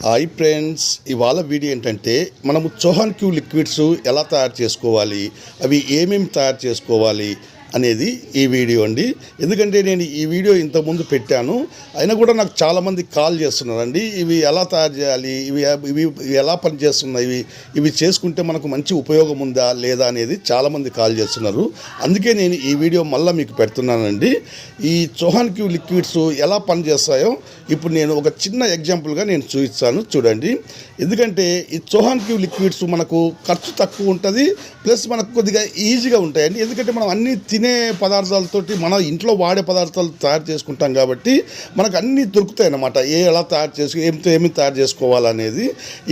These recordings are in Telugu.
హాయ్ ఫ్రెండ్స్ ఇవాళ వీడియో ఏంటంటే మనము చోహన్ క్యూ లిక్విడ్స్ ఎలా తయారు చేసుకోవాలి అవి ఏమేమి తయారు చేసుకోవాలి అనేది ఈ వీడియో అండి. ఎందుకంటే నేను ఈ వీడియో ఇంతకుముందు పెట్టాను. అయినా కూడా నాకు చాలామంది కాల్ చేస్తున్నారండి. ఇవి ఎలా తయారు చేయాలి? ఇవి ఇవి ఇవి ఎలా పనిచేస్తున్నాయి? ఇవి ఇవి చేసుకుంటే మనకు మంచి ఉపయోగం ఉందా? లేదా? అనేది చాలామంది కాల్ చేస్తున్నారు. అందుకే నేను ఈ వీడియో మళ్ళీ మీకు పెడుతున్నానండి. ఈ చోహాన్ క్యూ లిక్విడ్స్ ఎలా పనిచేస్తాయో ఇప్పుడు నేను ఒక చిన్న ఎగ్జాంపుల్గా నేను చూపిస్తాను. చూడండి. ఎందుకంటే ఈ చోహాన్ క్యూ లిక్విడ్స్ మనకు ఖర్చు తక్కువ ఉంటుంది. ప్లస్ మనకు కొద్దిగా ఈజీగా ఉంటాయండి. ఎందుకంటే మనం అన్ని తినే పదార్థాలతోటి మన ఇంట్లో వాడే పదార్థాలు తయారు చేసుకుంటాం కాబట్టి మనకు అన్నీ దొరుకుతాయి అన్నమాట ఏ ఎలా తయారు చేసు ఏమితో ఏమి తయారు చేసుకోవాలనేది.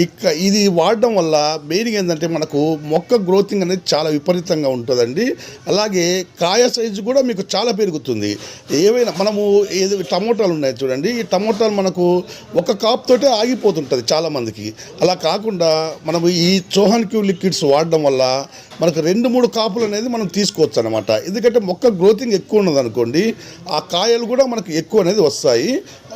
ఇక ఇది వాడడం వల్ల మెయిన్ ఏంటంటే మనకు మొక్క గ్రోతింగ్ అనేది చాలా విపరీతంగా ఉంటుందండి. అలాగే కాయ సైజు కూడా మీకు చాలా పెరుగుతుంది. ఏవైనా మనము ఏది టమోటాలు ఉన్నాయి చూడండి. ఈ టమోటాలు మనకు ఒక కాప్ తోటే ఆగిపోతుంటుంది చాలామందికి అలా కాకుండా మనము ఈ చోహన్ క్యూ లిక్విడ్స్ వాడడం వల్ల మనకు రెండు మూడు కాపులు అనేది మనం తీసుకోవచ్చు అనమాట ఎందుకంటే మొక్క గ్రోతింగ్ ఎక్కువ ఉన్నదనుకోండి ఆ కాయలు కూడా మనకు ఎక్కువ అనేది వస్తాయి.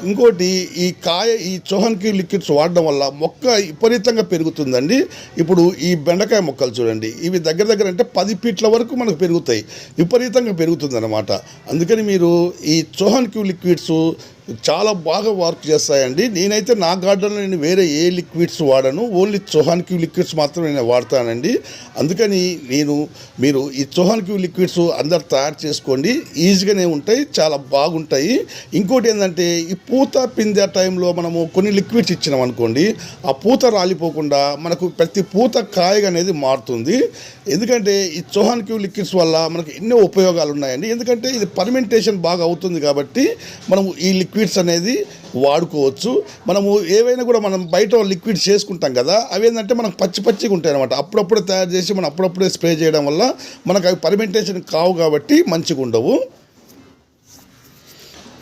ఇంకోటి ఈ కాయ ఈ చోహన్కి లిక్విడ్స్ వాడడం వల్ల మొక్క విపరీతంగా పెరుగుతుందండి. ఇప్పుడు ఈ బెండకాయ మొక్కలు చూడండి ఇవి దగ్గర దగ్గర అంటే పది ఫీట్ల వరకు మనకు పెరుగుతాయి. విపరీతంగా పెరుగుతుంది అనమాట అందుకని మీరు ఈ చోహన్ క్యూ లిక్విడ్స్ చాలా బాగా వర్క్ చేస్తాయండి. నేనైతే నా గార్డెన్లో నేను వేరే ఏ లిక్విడ్స్ వాడను. ఓన్లీ చోహాన్ క్యూ లిక్విడ్స్ మాత్రమే నేను వాడతానండి. అందుకని నేను మీరు ఈ చోహాన్ క్యూ లిక్విడ్స్ అందరు తయారు చేసుకోండి. ఈజీగానే ఉంటాయి చాలా బాగుంటాయి. ఇంకోటి ఏంటంటే ఈ పూత పిందే టైంలో మనము కొన్ని లిక్విడ్స్ ఇచ్చినాం అనుకోండి ఆ పూత రాలిపోకుండా మనకు ప్రతి పూత కాయగా అనేది మారుతుంది. ఎందుకంటే ఈ చోహాన్ క్యూ లిక్విడ్స్ వల్ల మనకు ఎన్నో ఉపయోగాలు ఉన్నాయండి. ఎందుకంటే ఇది పర్మెంటేషన్ బాగా అవుతుంది కాబట్టి మనము ఈ లిక్విడ్ లిక్విడ్స్ అనేది వాడుకోవచ్చు. మనము ఏవైనా కూడా మనం బయట లిక్విడ్స్ చేసుకుంటాం కదా అవి ఏంటంటే మనకు పచ్చి పచ్చిగా ఉంటాయి అనమాట అప్పుడప్పుడే తయారు చేసి మనం అప్పుడప్పుడే స్ప్రే చేయడం వల్ల మనకు అవి పర్మెంటేషన్ కావు కాబట్టి మంచిగా ఉండవు.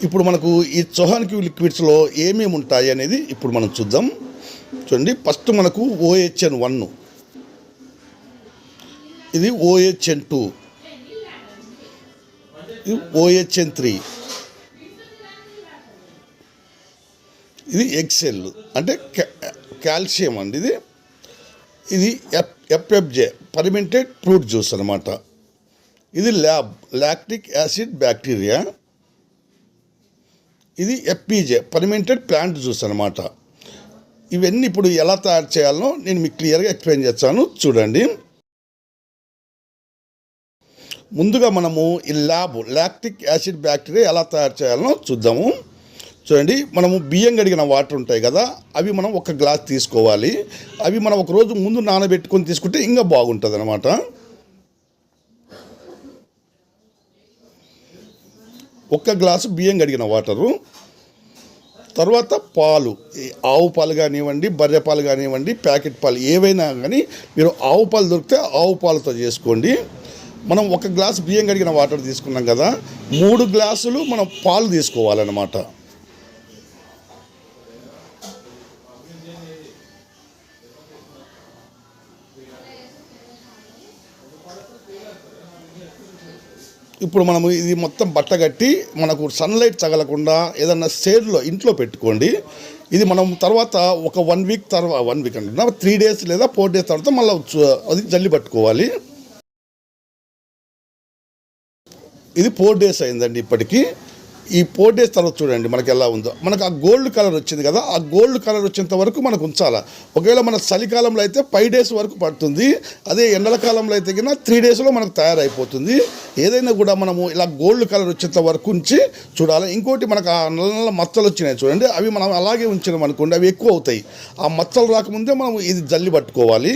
ఇప్పుడు మనకు ఈ చొహాన్కి లిక్విడ్స్లో ఏమేమి ఉంటాయి అనేది ఇప్పుడు మనం చూద్దాం. చూడండి ఫస్ట్ మనకు ఓహెచ్ఎన్ వన్. ఇది ఓహెచ్ఎన్ టూ. ఇది ఓహెచ్ఎన్ త్రీ. ఇది ఎక్సెల్ అంటే కాల్షియం అండి ఇది. ఇది F F F J fermented fruit juice అనమాట ఇది ల్యాబ్ లాక్టిక్ యాసిడ్ బ్యాక్టీరియా ఇది ఎఫ్పిజే పర్మెంటెడ్ ప్లాంట్ జ్యూస్ అనమాట ఇవన్నీ ఇప్పుడు ఎలా తయారు చేయాలనో నేను మీకు క్లియర్గా ఎక్స్ప్లెయిన్ చేస్తాను. చూడండి. ముందుగా మనము ఈ ల్యాబ్ లాక్టిక్ యాసిడ్ బ్యాక్టీరియా ఎలా తయారు చేయాలనో చూద్దాము. చూడండి మనము బియ్యం కడిగిన వాటర్ ఉంటాయి కదా అవి మనం ఒక గ్లాస్ తీసుకోవాలి. అవి మనం ఒక రోజు ముందు నానబెట్టుకొని తీసుకుంటే ఇంకా బాగుంటుంది అనమాట ఒక్క గ్లాసు బియ్యం కడిగిన వాటరు. తర్వాత పాలు ఆవు పాలు కానివ్వండి బర్రె పాలు కానివ్వండి ప్యాకెట్ పాలు ఏవైనా కానీ మీరు ఆవు పాలు దొరికితే ఆవు పాలతో చేసుకోండి. మనం ఒక గ్లాసు బియ్యం కడిగిన వాటర్ తీసుకున్నాం కదా మూడు గ్లాసులు మనం పాలు తీసుకోవాలన్నమాట. ఇప్పుడు మనము ఇది మొత్తం బట్ట కట్టి మనకు సన్లైట్ తగలకుండా ఏదన్నా షేడ్లో ఇంట్లో పెట్టుకోండి. ఇది మనం తర్వాత ఒక వన్ వీక్ తర్వాత వన్ వీక్ అంటున్నా త్రీ డేస్ లేదా ఫోర్ డేస్ తర్వాత మళ్ళీ అది జల్లి పట్టుకోవాలి. ఇది ఫోర్ డేస్ అయిందండి ఇప్పటికీ. ఈ ఫోర్ డేస్ తర్వాత చూడండి మనకి ఎలా ఉందో. మనకు ఆ గోల్డ్ కలర్ వచ్చింది కదా ఆ గోల్డ్ కలర్ వచ్చేంత వరకు మనకు ఉంచాలా. ఒకవేళ మన చలికాలంలో అయితే ఫైవ్ డేస్ వరకు పడుతుంది అదే ఎండల కాలంలో అయితే కన్నా త్రీ డేస్లో మనకు తయారైపోతుంది. ఏదైనా కూడా మనము ఇలా గోల్డ్ కలర్ వచ్చేంత వరకు ఉంచి చూడాలి. ఇంకోటి మనకు ఆ నల్ల నల్ల మచ్చలు వచ్చినాయి చూడండి అవి మనం అలాగే ఉంచినాం అనుకోండి అవి ఎక్కువ అవుతాయి. ఆ మచ్చలు రాకముందే మనం ఇది జల్లి పట్టుకోవాలి.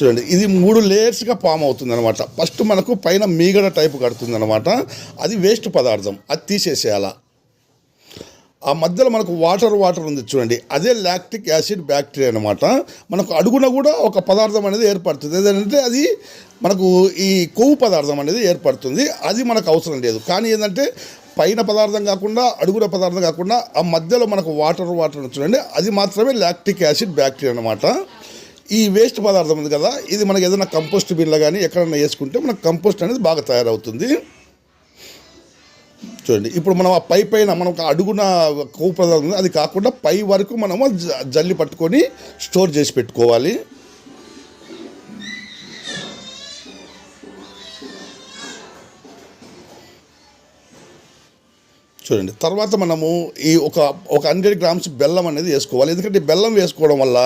చూడండి ఇది మూడు లేయర్స్గా ఫామ్ అవుతుంది అనమాట ఫస్ట్ మనకు పైన మీగడ టైపు కడుతుంది అనమాట అది వేస్ట్ పదార్థం అది తీసేసేయాల. ఆ మధ్యలో మనకు వాటర్ వాటర్ ఉంది చూడండి అదే లాక్టిక్ యాసిడ్ బ్యాక్టీరియా అనమాట మనకు అడుగున కూడా ఒక పదార్థం అనేది ఏర్పడుతుంది. ఏదంటే అది మనకు ఈ కొవ్వు పదార్థం అనేది ఏర్పడుతుంది. అది మనకు అవసరం లేదు. కానీ ఏంటంటే పైన పదార్థం కాకుండా అడుగున పదార్థం కాకుండా ఆ మధ్యలో మనకు వాటర్ వాటర్ ఉంది చూడండి అది మాత్రమే లాక్టిక్ యాసిడ్ బ్యాక్టీరియా అనమాట ఈ వేస్ట్ పదార్థం ఉంది కదా ఇది మనకి ఏదైనా కంపోస్ట్ బిన్లో కానీ ఎక్కడైనా వేసుకుంటే మనకు కంపోస్ట్ అనేది బాగా తయారవుతుంది. చూడండి ఇప్పుడు మనం ఆ పై పైన మనం అడుగున కొవ్వు పదార్థం అది కాకుండా పై వరకు మనము జ- జల్లి పట్టుకొని స్టోర్ చేసి పెట్టుకోవాలి. చూడండి. తర్వాత మనము ఈ ఒక ఒక హండ్రెడ్ గ్రామ్స్ బెల్లం అనేది వేసుకోవాలి. ఎందుకంటే బెల్లం వేసుకోవడం వల్ల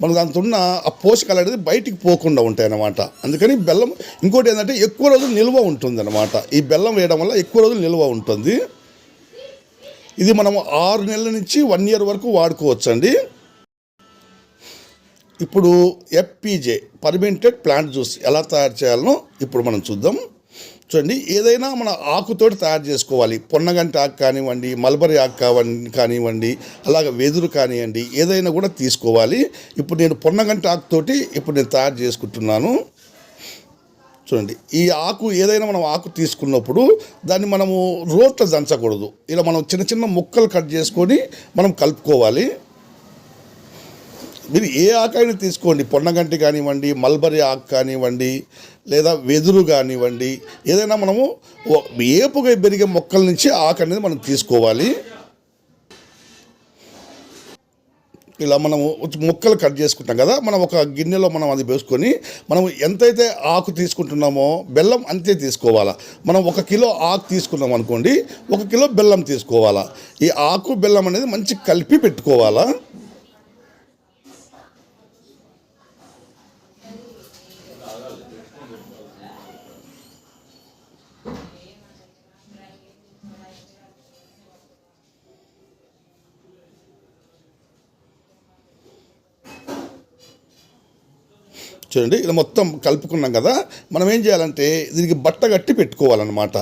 మనకు దాంతో ఉన్న ఆ పోషకాలు అనేది బయటికి పోకుండా ఉంటాయి అన్నమాట అందుకని బెల్లం ఇంకోటి ఏంటంటే ఎక్కువ రోజులు నిల్వ ఉంటుంది అనమాట ఈ బెల్లం వేయడం వల్ల ఎక్కువ రోజులు నిల్వ ఉంటుంది. ఇది మనము ఆరు నెలల నుంచి వన్ ఇయర్ వరకు వాడుకోవచ్చండి. ఇప్పుడు ఎఫ్పీజే పర్మెంటెడ్ ప్లాంట్ జ్యూస్ ఎలా తయారు చేయాలనో ఇప్పుడు మనం చూద్దాం. చూడండి ఏదైనా మన ఆకుతోటి తయారు చేసుకోవాలి. పొన్నగంటి ఆకు కానివ్వండి మల్బరీ ఆకు కావండి కానివ్వండి అలాగే వెదురు కానివ్వండి ఏదైనా కూడా తీసుకోవాలి. ఇప్పుడు నేను పొన్నగంటి ఆకుతోటి ఇప్పుడు నేను తయారు చేసుకుంటున్నాను. చూడండి ఈ ఆకు ఏదైనా మనం ఆకు తీసుకున్నప్పుడు దాన్ని మనము రోట్లో దంచకూడదు. ఇలా మనం చిన్న చిన్న ముక్కలు కట్ చేసుకొని మనం కలుపుకోవాలి. మీరు ఏ ఆకైనా తీసుకోండి? పొన్నగంటి కానివ్వండి మల్బరీ ఆకు కానివ్వండి లేదా వెదురు కానివ్వండి ఏదైనా మనము ఏపుగా పెరిగే మొక్కల నుంచి ఆకు అనేది మనం తీసుకోవాలి. ఇలా మనము ముక్కలు కట్ చేసుకుంటాం కదా మనం ఒక గిన్నెలో మనం అది వేసుకొని మనం ఎంతైతే ఆకు తీసుకుంటున్నామో బెల్లం అంతే తీసుకోవాలా. మనం ఒక కిలో ఆకు తీసుకున్నాం అనుకోండి ఒక కిలో బెల్లం తీసుకోవాలా. ఈ ఆకు బెల్లం అనేది మంచి కలిపి పెట్టుకోవాలా. చూడండి ఇలా మొత్తం కలుపుకున్నాం కదా మనం ఏం చేయాలంటే దీనికి బట్ట కట్టి పెట్టుకోవాలన్నమాట.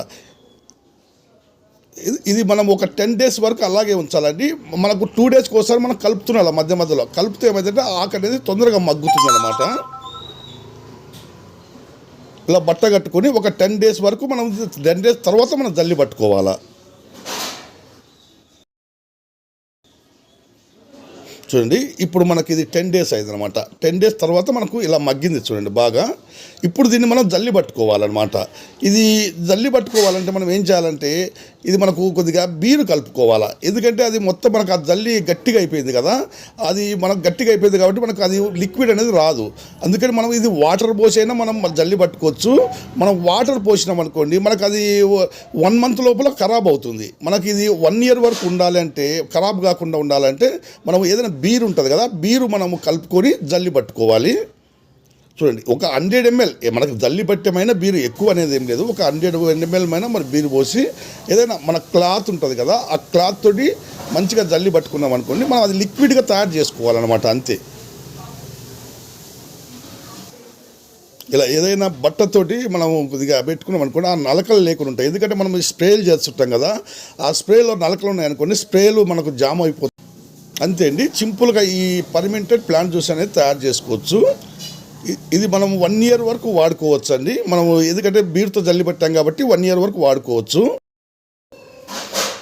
ఇది- ఇది మనం ఒక టెన్ డేస్ వరకు అలాగే ఉంచాలండి. మనకు టూ డేస్కి ఒకసారి మనం కలుపుతున్నాం మధ్య మధ్యలో. కలిపితే ఏమైందంటే ఆకు అనేది తొందరగా మగ్గుతుంది అనమాట ఇలా బట్ట కట్టుకొని ఒక టెన్ డేస్ వరకు మనం టెన్ డేస్ తర్వాత మనం జల్లి పట్టుకోవాలా. చూడండి. ఇప్పుడు మనకి ఇది టెన్ డేస్ అయింది అనమాట టెన్ డేస్ తర్వాత మనకు ఇలా మగ్గింది చూడండి బాగా. ఇప్పుడు దీన్ని మనం జల్లి పట్టుకోవాలన్నమాట. ఇది జల్లి పట్టుకోవాలంటే మనం ఏం చేయాలంటే ఇది మనకు కొద్దిగా బీరు కలుపుకోవాలా. ఎందుకంటే అది మొత్తం మనకు ఆ జల్లి గట్టిగా అయిపోయింది కదా అది మనకు గట్టిగా అయిపోయింది కాబట్టి మనకు అది లిక్విడ్ అనేది రాదు. అందుకని మనం ఇది వాటర్ పోసైనా మనం జల్లి పట్టుకోవచ్చు. మనం వాటర్ పోసినాం అనుకోండి మనకు అది వన్ మంత్ లోపల ఖరాబ్ అవుతుంది. మనకి ఇది వన్ ఇయర్ వరకు ఉండాలి అంటే ఖరాబ్ కాకుండా ఉండాలంటే మనం ఏదైనా బీరు ఉంటుంది కదా బీరు మనము కలుపుకొని జల్లి పట్టుకోవాలి. చూడండి ఒక హండ్రెడ్ ఎంఎల్ మనకు జల్లి పట్టెమైన బీరు ఎక్కువ అనేది ఏం లేదు. ఒక హండ్రెడ్ ఎంఎల్ అయినా మరి బీరు పోసి ఏదైనా మన క్లాత్ ఉంటుంది కదా ఆ క్లాత్ తోటి మంచిగా జల్లి పట్టుకున్నాం అనుకోండి మనం అది లిక్విడ్గా తయారు చేసుకోవాలన్నమాట అంతే. ఇలా ఏదైనా బట్టతోటి మనం కొద్దిగా పెట్టుకున్నాం అనుకోండి ఆ నలకలు లేకుండా ఉంటాయి. ఎందుకంటే మనం స్ప్రేలు చేస్తుంటాం కదా ఆ స్ప్రేలో నలకలు ఉన్నాయి అనుకోండి స్ప్రేలు మనకు జామ్ అయిపోతుంది. అంతే అండి. సింపుల్గా ఈ పర్మెంటెడ్ ప్లాంట్ జ్యూస్ అనేది తయారు చేసుకోవచ్చు. ఇది మనం వన్ ఇయర్ వరకు వాడుకోవచ్చు అండి మనము ఎందుకంటే బీరుతో జల్లి పెట్టాం కాబట్టి వన్ ఇయర్ వరకు వాడుకోవచ్చు.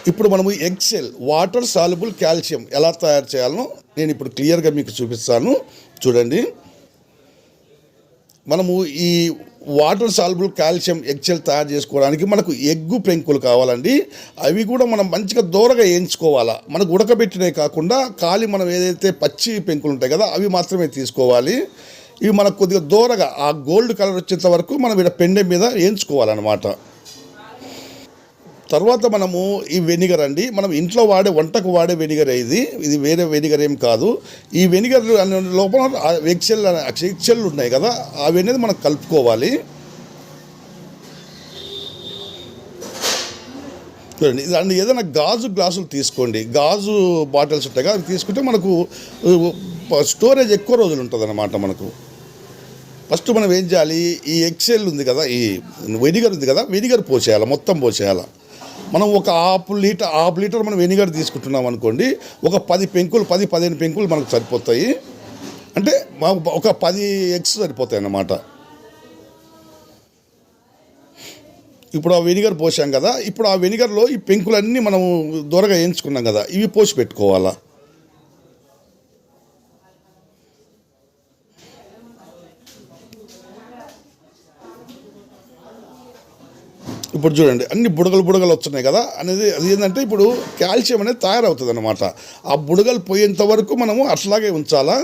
ఇప్పుడు మనము ఎక్సెల్ వాటర్ సాల్యుబుల్ కాల్షియం ఎలా తయారు చేయాలో నేను ఇప్పుడు క్లియర్గా మీకు చూపిస్తాను. చూడండి. మనము ఈ వాటర్ సాల్బుల్ కాల్షియం ఎక్సెల్ తయారు చేసుకోవడానికి మనకు ఎగ్గు పెంకులు కావాలండి. అవి కూడా మనం మంచిగా దూరగా వేయించుకోవాలా. మనకు ఉడకబెట్టినవి కాకుండా ఖాళీ మనం ఏదైతే పచ్చి పెంకులు ఉంటాయి కదా అవి మాత్రమే తీసుకోవాలి. ఇవి మనకు కొద్దిగా దూరగా ఆ గోల్డ్ కలర్ వచ్చేంత వరకు మనం ఇక్కడ పెండె మీద వేయించుకోవాలన్నమాట. తర్వాత మనము ఈ వెనిగర్ అండి మనం ఇంట్లో వాడే వంటకు వాడే వెనిగర్ ఇది. ఇది వేరే వెనిగర్ ఏం కాదు. ఈ వెనిగర్ అనే లోపల ఎక్సెల్ ఎక్సెల్ ఉన్నాయి కదా అవి అనేది మనం కలుపుకోవాలి. చూడండి దాన్ని ఏదైనా గాజు గ్లాసులు తీసుకోండి. గాజు బాటిల్స్ ఉంటాయి కదా అవి తీసుకుంటే మనకు స్టోరేజ్ ఎక్కువ రోజులు ఉంటుంది అన్నమాట మనకు. ఫస్ట్ మనం ఏం చేయాలి? ఈ ఎక్సెల్ ఉంది కదా ఈ వెనిగర్ ఉంది కదా వెనిగర్ పోసేయాలి మొత్తం పోసేయాలి. మనం ఒక హాఫ్ లీటర్ హాఫ్ లీటర్ మనం వెనిగర్ తీసుకుంటున్నాం అనుకోండి ఒక పది పెంకులు పది పదిహేను పెంకులు మనకు సరిపోతాయి. అంటే మా- ఒక పది ఎగ్స్ సరిపోతాయి అన్నమాట. ఇప్పుడు ఆ వెనిగర్ పోసాం కదా ఇప్పుడు ఆ వెనిగర్లో ఈ పెంకులన్నీ మనం దూరగా వేయించుకున్నాం కదా ఇవి పోసి పెట్టుకోవాలా. ఇప్పుడు చూడండి అన్ని బుడగలు బుడగలు వస్తున్నాయి కదా అనేది అది ఏంటంటే ఇప్పుడు కాల్షియం అనేది తయారవుతుంది అనమాట ఆ బుడగలు పోయేంత వరకు మనము అట్లాగే ఉంచాలా?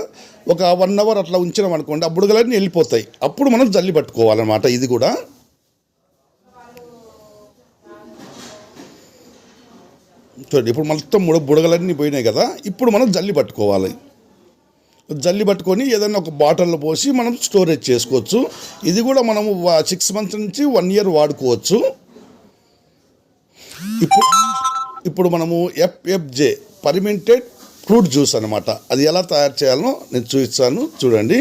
ఒక వన్ అవర్ అట్లా ఉంచినాం అనుకోండి ఆ బుడగలన్నీ వెళ్ళిపోతాయి. అప్పుడు మనం జల్లి పట్టుకోవాలన్నమాట ఇది కూడా. చూడండి ఇప్పుడు మొత్తం బుడగలన్నీ పోయినాయి కదా ఇప్పుడు మనం జల్లి పట్టుకోవాలి. జల్లి పట్టుకొని ఏదైనా ఒక బాటిల్లో పోసి మనం స్టోరేజ్ చేసుకోవచ్చు. ఇది కూడా మనము సిక్స్ మంత్స్ నుంచి వన్ ఇయర్ వాడుకోవచ్చు. ఇప్పుడు ఇప్పుడు మనము ఎఫ్ఎఫ్జే పర్మెంటెడ్ ఫ్రూట్ జ్యూస్ అనమాట అది ఎలా తయారు చేయాలో నేను చూపిస్తాను. చూడండి.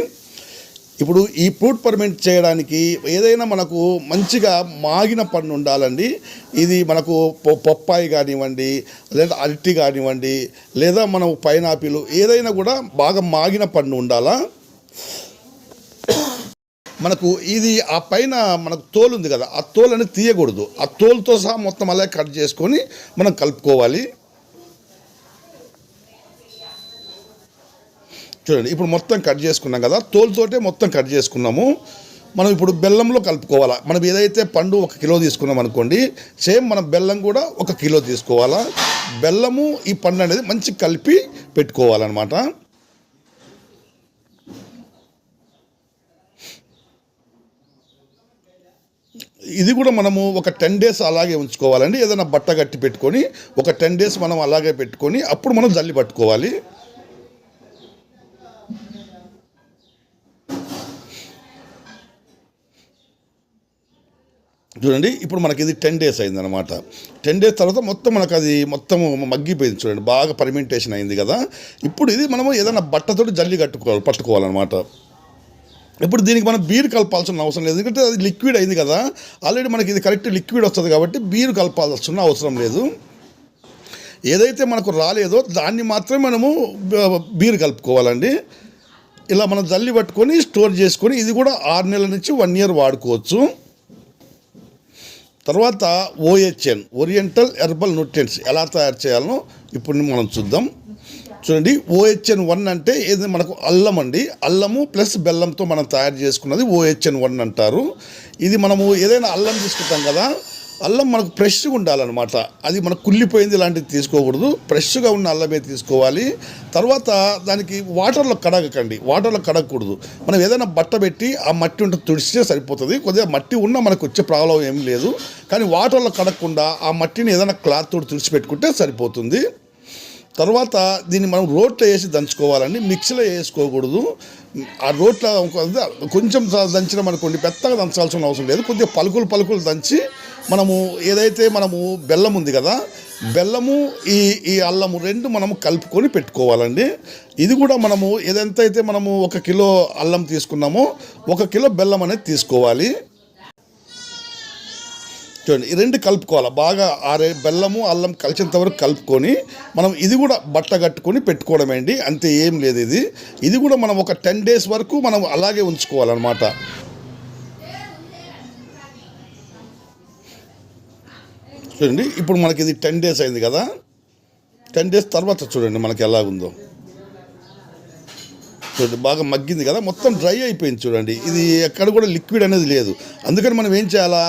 ఇప్పుడు ఈ ఫ్రూట్ పర్మెంట్ చేయడానికి ఏదైనా మనకు మంచిగా మాగిన పండు ఉండాలండి. ఇది మనకు పొ- పప్పాయి కానివ్వండి లేదా అరటి కానివ్వండి లేదా మనం పైనాపిల్ ఏదైనా కూడా బాగా మాగిన పండు ఉండాలా? మనకు ఇది ఆ పైన మనకు తోలు ఉంది కదా ఆ తోలు అనేది తీయకూడదు. ఆ తోలుతో సహా మొత్తం అలా కట్ చేసుకొని మనం కలుపుకోవాలి. చూడండి ఇప్పుడు మొత్తం కట్ చేసుకున్నాం కదా తోలుతోటే మొత్తం కట్ చేసుకున్నాము. మనం ఇప్పుడు బెల్లంలో కలుపుకోవాలా? మనం ఏదైతే పండు ఒక కిలో తీసుకున్నాం అనుకోండి సేమ్ మనం బెల్లం కూడా ఒక కిలో తీసుకోవాలా? బెల్లము ఈ పండు అనేది మంచి కలిపి పెట్టుకోవాలన్నమాట. ఇది కూడా మనము ఒక టెన్ డేస్ అలాగే ఉంచుకోవాలండి. ఏదైనా బట్ట కట్టి పెట్టుకొని ఒక టెన్ డేస్ మనం అలాగే పెట్టుకొని అప్పుడు మనం జల్లి పట్టుకోవాలి. చూడండి ఇప్పుడు మనకి ఇది టెన్ డేస్ అయిందనమాట టెన్ డేస్ తర్వాత మొత్తం మనకు అది మొత్తం మగ్గిపోయింది చూడండి బాగా పర్మెంటేషన్ అయింది కదా. ఇప్పుడు ఇది మనము ఏదైనా బట్టతోటి జల్లి కట్టుకోవాలి పట్టుకోవాలన్నమాట. ఇప్పుడు దీనికి మనం బీర్ కలపాల్సిన అవసరం లేదు ఎందుకంటే అది లిక్విడ్ అయింది కదా. ఆల్రెడీ మనకి ఇది కరెక్ట్ లిక్విడ్ వస్తుంది కాబట్టి బీర్ కలపాల్సిన అవసరం లేదు. ఏదైతే మనకు రాలేదో దాన్ని మాత్రమే మనము బీరు బీర్ కలుపుకోవాలండి. ఇలా మనం జల్లి పట్టుకొని స్టోర్ చేసుకొని ఇది కూడా ఆరు నెలల నుంచి వన్ ఇయర్ వాడుకోవచ్చు. తర్వాత ఓహెచ్ఎన్ ఓరియంటల్ హెర్బల్ న్యూట్రియంట్స్ ఎలా తయారు చేయాలనో ఇప్పుడు మనం చూద్దాం. చూడండి ఓహెచ్ఎన్ వన్ అంటే ఏది? మనకు అల్లం అండి. అల్లము ప్లస్ బెల్లంతో మనం తయారు చేసుకున్నది ఓహెచ్ఎన్ వన్ అంటారు. ఇది మనము ఏదైనా అల్లం తీసుకుంటాం కదా అల్లం మనకు ఫ్రెష్గా ఉండాలన్నమాట. అది మనకు కుళ్ళిపోయింది లాంటిది తీసుకోకూడదు. ఫ్రెష్గా ఉన్న అల్లమే తీసుకోవాలి. తర్వాత దానికి వాటర్లో కడగకండి. వాటర్లో కడగకూడదు. మనం ఏదైనా బట్ట పెట్టి ఆ మట్టి ఉంటే తుడిస్తే సరిపోతుంది. కొద్దిగా మట్టి ఉన్నా మనకు వచ్చే ప్రాబ్లం ఏం లేదు. కానీ వాటర్లో కడగకుండా ఆ మట్టిని ఏదైనా క్లాత్ తోటి తుడిచిపెట్టుకుంటే సరిపోతుంది. తర్వాత దీన్ని మనం రోట్లో వేసి దంచుకోవాలండి. మిక్సీలో వేసుకోకూడదు. ఆ రోట్లో కొంచెం కొంచెం మనకు కొన్ని పెద్దగా దంచాల్సిన అవసరం లేదు. కొద్దిగా పలుకులు పలుకులు దంచి మనము ఏదైతే మనము బెల్లం ఉంది కదా బెల్లము ఈ ఈ అల్లము రెండు మనము కలుపుకొని పెట్టుకోవాలండి. ఇది కూడా మనము ఏదెంతైతే మనము ఒక కిలో అల్లం తీసుకున్నామో ఒక కిలో బెల్లం అనేది తీసుకోవాలి. చూడండి ఈ రెండు కలుపుకోవాలి. బాగా ఆరే బెల్లము అల్లం కలిసేంత వరకు కలుపుకొని మనం ఇది కూడా బట్ట కట్టుకొని పెట్టుకోవడమేంటి అంతే ఏం లేదు ఇది. ఇది కూడా మనం ఒక టెన్ డేస్ వరకు మనం అలాగే ఉంచుకోవాలన్నమాట. చూడండి ఇప్పుడు మనకి ఇది టెన్ డేస్ అయింది కదా. టెన్ డేస్ తర్వాత చూడండి మనకి ఎలా ఉందో చూడండి బాగా మగ్గింది కదా మొత్తం డ్రై అయిపోయింది చూడండి. ఇది ఎక్కడ కూడా లిక్విడ్ అనేది లేదు. అందుకని మనం ఏం చేయాలా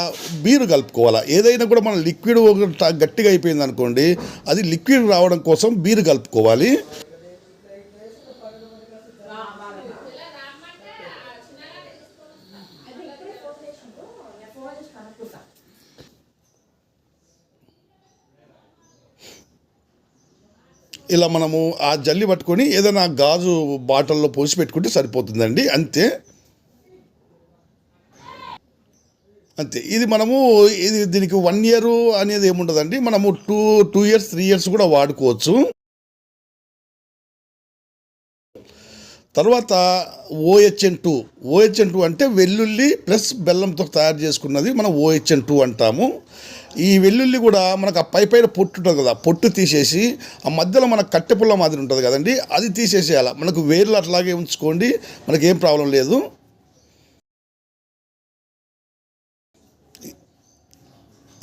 బీరు కలుపుకోవాలా. ఏదైనా కూడా మనం లిక్విడ్ ఒక గట్టిగా అయిపోయింది అనుకోండి అది లిక్విడ్ రావడం కోసం బీరు కలుపుకోవాలి. ఇలా మనము ఆ జల్లి పట్టుకొని ఏదైనా గాజు బాటిల్లో పోసి పెట్టుకుంటే సరిపోతుందండి. అంతే. అంతే. ఇది మనము ఇది దీనికి వన్ ఇయర్ అనేది ఏముండదండి. మనము two two years three years కూడా వాడుకోవచ్చు. తర్వాత ఓహెచ్ఎన్ టూ. ఓహెచ్ఎన్ టూ అంటే వెల్లుల్లి ప్లస్ బెల్లంతో తయారు చేసుకున్నది మనం ఓహెచ్ఎన్ టూ అంటాము. ఈ వెల్లుల్లి కూడా మనకు ఆ పై పైన పొట్టు ఉంటుంది కదా పొట్టు తీసేసి ఆ మధ్యలో మనకు కట్టెపుల్ల మాదిరి ఉంటుంది కదండి అది తీసేసేయాలి. మనకు వేర్లు అట్లాగే ఉంచుకోండి మనకి ఏం ప్రాబ్లం లేదు.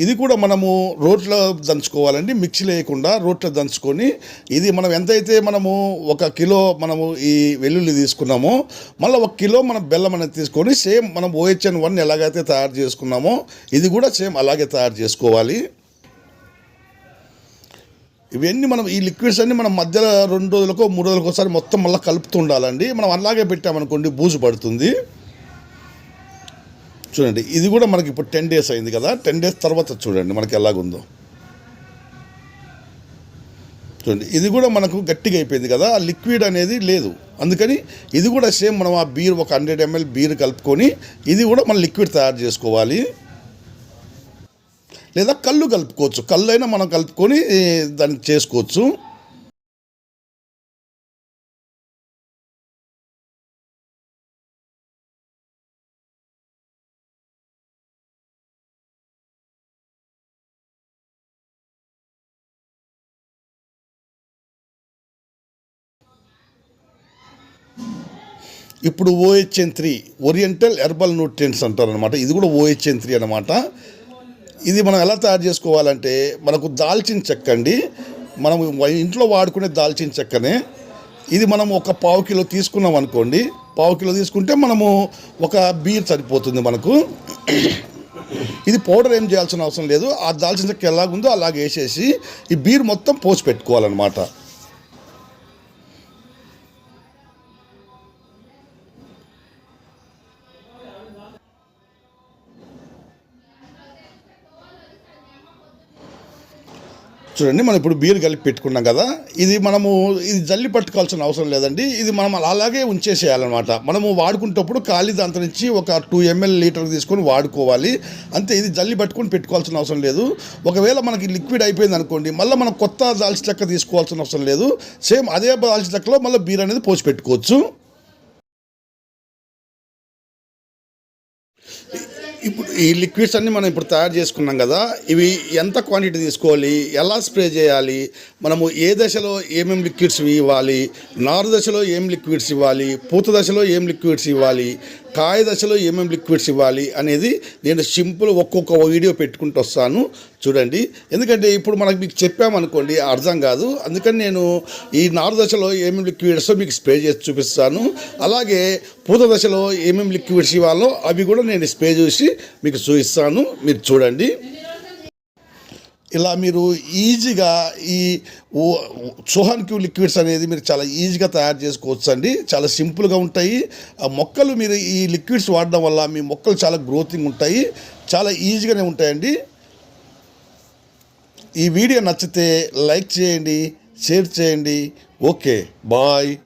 ఇది కూడా మనము రోట్లో దంచుకోవాలండి మిక్సీ లేకుండా రోట్లో దంచుకొని ఇది మనం ఎంతైతే మనము ఒక కిలో మనము ఈ వెల్లుల్లి తీసుకున్నామో మళ్ళీ ఒక కిలో మనం బెల్లం అనేది తీసుకొని సేమ్ మనం ఓహెచ్ఎన్ వన్ ఎలాగైతే తయారు చేసుకున్నామో ఇది కూడా సేమ్ అలాగే తయారు చేసుకోవాలి. ఇవన్నీ మనం ఈ లిక్విడ్స్ అన్ని మనం మధ్యలో రెండు రోజులకో మూడు రోజులకోసారి మొత్తం మళ్ళీ కలుపుతుండాలండి మనం అలాగే పెట్టామనుకోండి బూజు పడుతుంది. చూడండి ఇది కూడా మనకి ఇప్పుడు టెన్ డేస్ అయింది కదా టెన్ డేస్ తర్వాత చూడండి మనకి ఎలాగుందో. చూడండి ఇది కూడా మనకు గట్టిగా అయిపోయింది కదా ఆ లిక్విడ్ అనేది లేదు. అందుకని ఇది కూడా సేమ్ మనం ఆ బీర్ ఒక హండ్రెడ్ ఎంఎల్ బీర్ కలుపుకొని ఇది కూడా మనం లిక్విడ్ తయారు చేసుకోవాలి. లేదా కళ్ళు కలుపుకోవచ్చు కళ్ళు అయినా మనం కలుపుకొని దాన్ని చేసుకోవచ్చు. ఇప్పుడు O H N three oriental herbal nutrients అంటారనమాట ఇది కూడా ఓహెచ్ఎన్ త్రీ అనమాట ఇది మనం ఎలా తయారు చేసుకోవాలంటే మనకు దాల్చిన చెక్క అండి. మనం ఇంట్లో వాడుకునే దాల్చిన చెక్కనే. ఇది మనం ఒక పావు కిలో తీసుకున్నాం అనుకోండి. పావు కిలో తీసుకుంటే మనము ఒక బీర్ సరిపోతుంది మనకు. ఇది పౌడర్ ఏం చేయాల్సిన అవసరం లేదు. ఆ దాల్చిన చెక్క ఎలాగుందో అలాగే వేసేసి ఈ బీర్ మొత్తం పోసి పెట్టుకోవాలన్నమాట. చూడండి మనం ఇప్పుడు బీర్ కలిపి పెట్టుకున్నాం కదా ఇది మనము ఇది జల్లి పట్టుకోవాల్సిన అవసరం లేదండి. ఇది మనం అలాగే ఉంచేసేయాలన్నమాట. మనము వాడుకుంటప్పుడు ఖాళీ దాంతో నుంచి ఒక టూ ఎంఎల్ లీటర్ తీసుకొని వాడుకోవాలి. అంతే ఇది జల్లి పట్టుకొని పెట్టుకోవాల్సిన అవసరం లేదు. ఒకవేళ మనకి లిక్విడ్ అయిపోయింది అనుకోండి మళ్ళీ మనం కొత్త దాల్చి చెక్క తీసుకోవాల్సిన అవసరం లేదు. సేమ్ అదే దాల్చి చెక్కలో మళ్ళీ బీర్ అనేది పోసి పెట్టుకోవచ్చు. ఇప్పుడు ఈ లిక్విడ్స్ అన్నీ మనం ఇప్పుడు తయారు చేసుకున్నాం కదా ఇవి ఎంత క్వాంటిటీ తీసుకోవాలి ఎలా స్ప్రే చేయాలి మనము ఏ దశలో ఏమేమి లిక్విడ్స్ ఇవ్వాలి నారు దశలో ఏం లిక్విడ్స్ ఇవ్వాలి పూత దశలో ఏం లిక్విడ్స్ ఇవ్వాలి కాయ దశలో ఏమేమి లిక్విడ్స్ ఇవ్వాలి అనేది నేను సింపుల్ ఒక్కొక్క వీడియో పెట్టుకుంటూ వస్తాను. చూడండి. ఎందుకంటే ఇప్పుడు మనకు మీకు చెప్పామనుకోండి అర్థం కాదు. అందుకని నేను ఈ నారు దశలో ఏమేమి లిక్విడ్స్ మీకు స్ప్రే చేసి చూపిస్తాను. అలాగే పూత దశలో ఏమేమి లిక్విడ్స్ ఇవ్వాలో అవి కూడా నేను స్ప్రే చేసి మీకు చూపిస్తాను. మీరు చూడండి. ఇలా మీరు ఈజీగా ఈ ఓ- క్యూ లిక్విడ్స్ అనేది మీరు చాలా ఈజీగా తయారు చేసుకోవచ్చు అండి చాలా సింపుల్గా ఉంటాయి. ఆ మొక్కలు మీరు ఈ లిక్విడ్స్ వాడడం వల్ల మీ మొక్కలు చాలా గ్రోతింగ్ ఉంటాయి. చాలా ఈజీగానే ఉంటాయండి. ఈ వీడియో నచ్చితే లైక్ చేయండి షేర్ చేయండి. Okay bye.